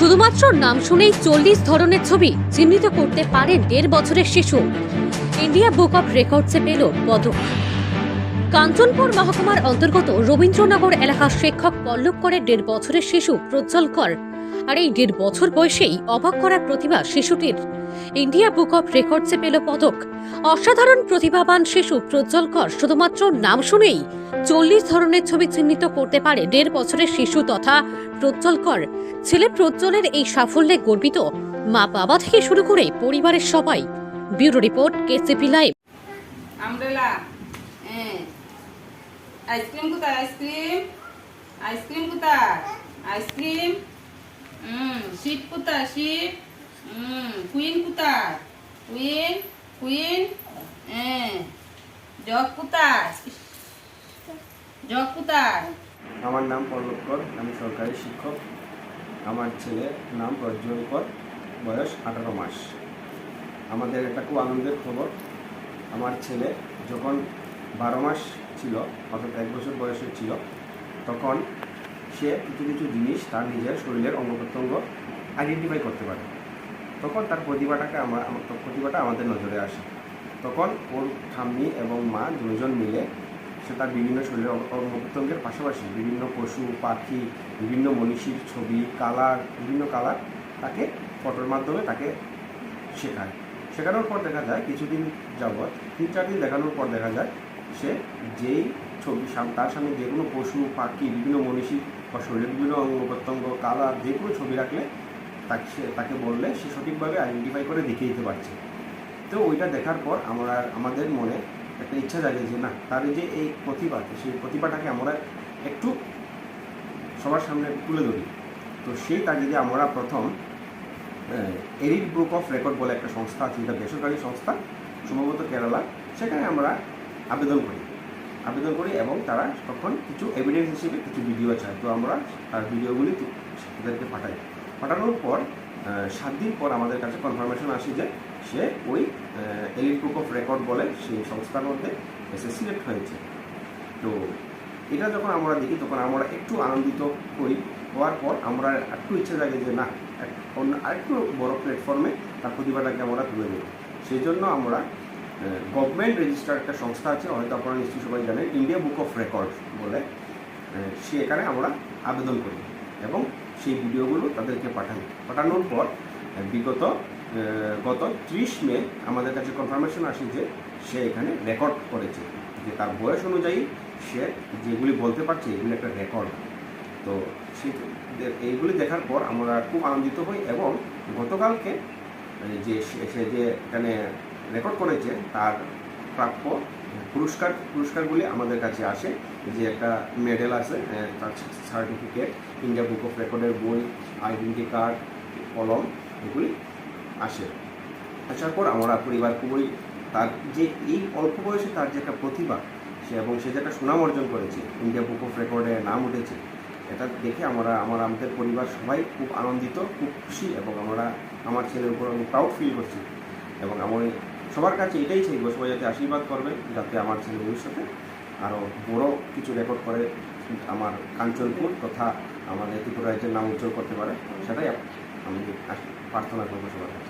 শুধুমাত্র নাম শুনেই চল্লিশ ধরনের ছবি চিহ্নিত করতে পারে দেড় বছরের শিশু। ইন্ডিয়া বুক অফ রেকর্ডসে পেল পদক। কাঞ্চনপুর মহকুমার অন্তর্গত রবীন্দ্রনগর এলাকার শিক্ষক পল্লব করে দেড় বছরের শিশু প্রজ্জ্বল কর। আর এই দেড় বছর বয়সেই অবাক করার প্রতিভা শিশুটির। ইন্ডিয়া বুক অফ রেকর্ডসে পেল পদক। অসাধারণ প্রতিভাবান শিশু প্রজ্জ্বল কর, শুধুমাত্র নাম শুনেই চল্লিশ ধরনের ছবি চিহ্নিত করতে পারে দেড় বছরের শিশু তথা প্রজ্জ্বল কর। ছেলে প্রজ্জ্বলের এই সাফল্যে গর্বিত। মা বাবা থেকে শুরু করে পরিবারের সবাই। Bureau report, KCP live. Ice cream কোথায়? Ice cream? Ice cream ice cream? হুম শিপ কোথায়? শিপ? কুইন কোথায় কুইন কুইন হ্যাঁ। জগ কোথায় জগ আমার নাম পল্লব কর, আমি সরকারি শিক্ষক। আমার ছেলে নাম প্রজ্জ্বল কর, বয়স আঠারো মাস। আমাদের একটা খুব আনন্দের খবর। আমার ছেলে যখন বারো মাস ছিল, অর্থাৎ এক বছর বয়সের ছিল, তখন সে কিছু কিছু জিনিস তার নিজের শরীরের অঙ্গ প্রত্যঙ্গ আইডেন্টিফাই করতে পারে। তখন তার প্রতিভাটাকে আমার- প্রতিভাটা আমাদের নজরে আসে। তখন ওর ঠাম্মি এবং মা দুজন মিলে সে তার বিভিন্ন শরীরের অঙ্গ অঙ্গ পাশাপাশি বিভিন্ন পশু, পাখি, বিভিন্ন মনীষীর ছবি, কালার, বিভিন্ন কালার তাকে ফটোর মাধ্যমে তাকে শেখায়। শেখানোর পর দেখা যায় কিছুদিন যাবৎ, তিন চার দিন দেখানোর পর দেখা যায় সে যেই ছবি তার সামনে যে কোনো পশু, পাখি, বিভিন্ন মনীষী বা শরীরের বিভিন্ন অঙ্গ প্রত্যঙ্গ কালার যে কোনো ছবি রাখলে তাকে তাকে বললে সে সঠিকভাবে আইডেন্টিফাই করে দেখিয়ে দিতে পারছে। তো ওইটা দেখার পর আমরা, আমাদের মনে একটা ইচ্ছা জাগে যে না, তার যে এই প্রতিভা, সেই প্রতিভাটাকে আমরা একটু সবার সামনে তুলে ধরি। তো সেই তাগিদে আমরা প্রথম এরিড বুক অফ রেকর্ড বলে একটা সংস্থা আছে, যেটা বেসরকারি সংস্থা, সম্ভবত কেরালা, সেখানে আমরা আবেদন করি। আবেদন করি এবং তারা তখন কিছু এভিডেন্স হিসেবে কিছু ভিডিও চায়। তো আমরা তার ভিডিওগুলি তাদেরকে পাঠাই। পাঠানোর পর সাত দিন পর আমাদের কাছে কনফার্মেশন আসে যে সে ওই এলিট বুক অফ রেকর্ড বলে সেই সংস্থার মধ্যে এসে সিলেক্ট হয়েছে। তো এটা যখন আমরা দেখি তখন আমরা একটু আনন্দিত হই হওয়ার পর আমরা একটু ইচ্ছে জাগে যে না অন্য আরেকটু বড় প্ল্যাটফর্মে তার প্রতিভাটাকে আমরা তুলে দেবো সেই জন্য আমরা গভর্নমেন্ট রেজিস্টার একটা সংস্থা আছে হয়তো আপনারা নিশ্চয়ই সবাই জানেন ইন্ডিয়া বুক অফ রেকর্ড বলে আহ, সেখানে আমরা আবেদন করি। এবং সেই ভিডিওগুলো তাদেরকে পাঠাই পাঠানোর পর বিগত গত ত্রিশ মে আমাদের কাছে কনফার্মেশন আসে যে সে এখানে রেকর্ড করেছে, যে তার বয়স অনুযায়ী সে যেগুলি বলতে পারছে এগুলি একটা রেকর্ড তো সেই এইগুলি দেখার পর আমরা খুব আনন্দিত হই এবং গতকালকে যে সে সে যে এখানে রেকর্ড করেছে, তার প্রাপ্য পুরস্কার, পুরস্কারগুলি আমাদের কাছে আসে। যে একটা মেডেল আছে তার সার্টিফিকেট ইন্ডিয়া বুক অফ রেকর্ডের বই আইডেন্টি কার্ড কলম, এগুলি আসে। আসার পর আমরা পরিবার খুবই তার যে এই অল্প বয়সে তার যে একটা প্রতিভা, সে এবং সে যে একটা সুনাম অর্জন করেছে ইন্ডিয়া বুক অফ রেকর্ডে নাম উঠেছে, এটা দেখে আমরা, আমার আমাদের পরিবার সবাই খুব আনন্দিত, খুব খুশি এবং আমরা আমার ছেলের উপর আমি প্রাউড ফিল করছি। এবং আমি সবার কাছে এটাই চাইব, সবাই যাতে আশীর্বাদ করবে, যাতে আমার ছেলে ভবিষ্যতে আরও বড় কিছু রেকর্ড করে আমার কাঞ্চনপুর তথা আমাদের ত্রিপুরা রাজ্যের নাম উজ্জ্বল করতে পারে, সেটাই আমি প্রার্থনা করব সবার কাছে।